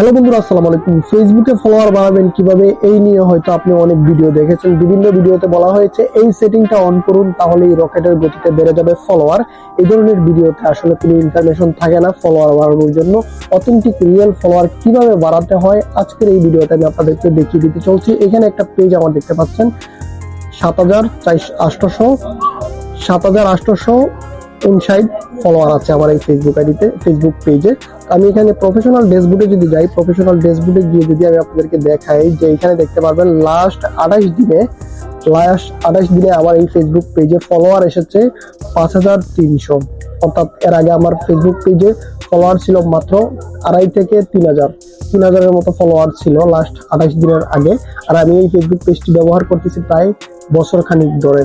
Hello বন্ধুরা, আসসালামু আলাইকুম। ফেসবুকে ফলোয়ার বাড়াবেন কীভাবে? এই নিয়ে হয়তো আপনি অনেক ভিডিও দেখেছেন। বিভিন্ন ভিডিওতে বলা হয়েছে, এই সেটিংটা অন করুন, তাহলেই রকেটের গতিতে বেড়ে যাবে ফলোয়ার এই ধরনের ভিডিওতে আসলে কোনো ইনফরমেশন থাকে না ফলোয়ার বাড়ানোর জন্য। অথেন্টিক রিয়েল ফলোয়ার কীভাবে বাড়াতে হয়? আজকের এই ভিডিওতে আমি আপনাদেরকে দেখিয়ে দিতে চলছি। এখানে একটা পেজ আমার দেখতে পাচ্ছেন। সাত হাজার আটশোশো সাত হাজার আটশোশো উনষাট ফলোয়ার আছে আমার এই ফেসবুক আইডিতে ফেসবুক পেজে আমি এখানে প্রফেশনাল ড্যাশবোর্ডে যদি যাই প্রফেশনাল ড্যাশবোর্ডে গিয়ে যদি আমি আপনাদেরকে দেখাই যে এখানে দেখতে পারবেন লাস্ট আঠাশ দিনে লাস্ট আঠাশ দিনে আমার এই ফেসবুক পেজে ফলোয়ার এসেছে পাঁচ হাজার তিনশো। অর্থাৎ এর আগে আমার ফেসবুক পেজে ফলোয়ার ছিল মাত্র আড়াই থেকে তিন হাজার। তিন হাজারের মতো ফলোয়ার ছিল লাস্ট আঠাশ দিনের আগে। আর আমি এই ফেসবুক পেজটি ব্যবহার করতেছি প্রায় বছর খানিক ধরে।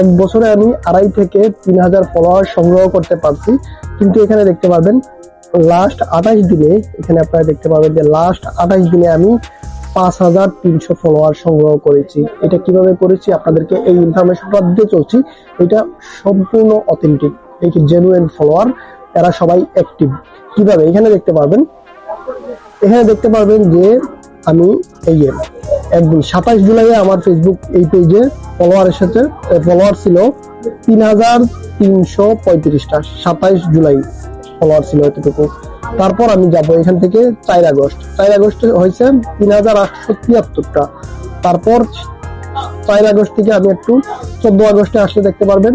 এক বছরে আমি আড়াই থেকে তিন হাজার ফলোয়ার সংগ্রহ করতে পারছি। কিন্তু এখানে দেখতে পারবেন লাস্ট আঠাশ দিনে, এখানে আপনারা দেখতে পাবেন যে লাস্ট আঠাশ দিনে আমি পাঁচ হাজার তিনশো ফলোয়ার সংগ্রহ করেছি। এটা কীভাবে করেছি? আপনাদেরকে এই ইনফরমেশনটা দিতে চলছি। এটা সম্পূর্ণ অথেন্টিক এই জেনুইন ফলোয়ার এরা সবাই অ্যাক্টিভ কীভাবে? এখানে দেখতে পারবেন। এখানে দেখতে পারবেন যে আমি এই যে একদিন সাতাশ জুলাই আমার ফেসবুক এই পেজে ফলোয়ার এসেছে ফলোয়ার ছিল তিন হাজার তিনশো পঁয়ত্রিশটা সাতাইশ জুলাই। ফলোয়ার ছিল এতটুকু। তারপর আমি যাব এখান থেকে চার আগস্ট। চার আগস্টে হয়েছে তিন হাজার আটশো তিয়াত্তরটা। তারপর চার আগস্ট থেকে আমি একটু চোদ্দ আগস্টে আসলে দেখতে পারবেন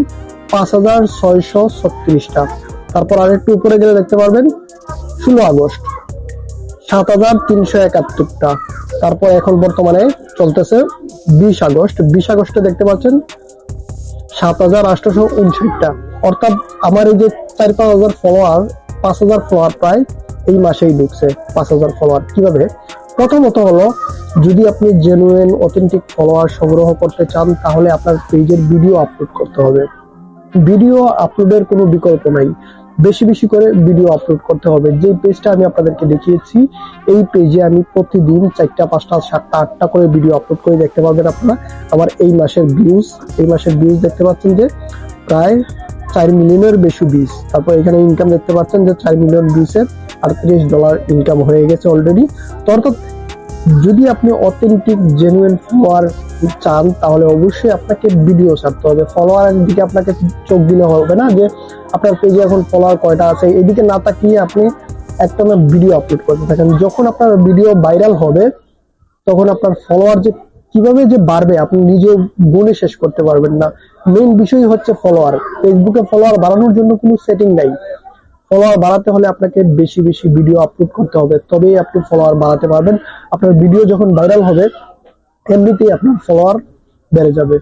পাঁচ হাজার ছয়শো ছত্রিশটা। তারপর আর একটু উপরে গেলে দেখতে পারবেন ষোলো আগস্ট, সাত হাজার তিনশো একাত্তরটা। তারপর এখন বর্তমানে চলতেছে বিশ আগস্ট। বিশ আগস্টে দেখতে পাচ্ছেন সাত হাজার আটশোশো উনষাটটা। অর্থাৎ আমার এই যে চার পাঁচ হাজার ফলোয়ার পাঁচ হাজার ফলোয়ার প্রায় এই মাসেই ঢুকছে, পাঁচ হাজার ফলোয়ার কীভাবে? প্রথমত হলো, যদি আপনি জেনুইন অথেন্টিক ফলোয়ার সংগ্রহ করতে চান, তাহলে আপনার পেজের ভিডিও আপলোড করতে হবে। ভিডিও আপলোডের কোনো বিকল্প নাই। বেশি বেশি করে ভিডিও আপলোড করতে হবে। যে পেজটা আমি আপনাদেরকে দেখিয়েছি, এই পেজে আমি প্রতিদিন চারটা, পাঁচটা, সাতটা, আটটা করে ভিডিও আপলোড করে দেখতে পাবেন আপনারা। আমার এই মাসের ভিউজ এই মাসের ভিউজ দেখতে পাচ্ছেন যে, প্রায় চার মিলিয়নের বেশি ভিউজ তারপর এখানে ইনকাম দেখতে পাচ্ছেন যে চার মিলিয়ন ভিউসের আটত্রিশ ডলার ইনকাম হয়ে গেছে অলরেডি তো অর্থাৎ যদি আপনি অথেন্টিক জেনুইন ফলোয়ার চান, তাহলে অবশ্যই আপনাকে ভিডিও ছাড়তে হবে। ফলোয়ারের দিকে আপনাকে চোখ দিলে হবে না যে আপনার পেজে এখন ফলোয়ার কয়টা আছে। এদিকে না তাকিয়ে আপনি একটা ভিডিও আপলোড করতে থাকেন যখন আপনার ভিডিও ভাইরাল হবে, তখন আপনার ফলোয়ার যে কীভাবে যে বাড়বে, আপনি নিজে গুণে শেষ করতে পারবেন না। মেইন বিষয় হচ্ছে ফলোয়ার ফেসবুকে ফলোয়ার বাড়ানোর জন্য কোনো সেটিং নাই। ফলোয়ার বাড়াতে হলে আপনাকে বেশি বেশি ভিডিও আপলোড করতে হবে। তবেই আপনি ফলোয়ার বাড়াতে পারবেন। আপনার ভিডিও যখন ভাইরাল হবে, এমনিতেই আপনার ফলোয়ার বেড়ে যাবে।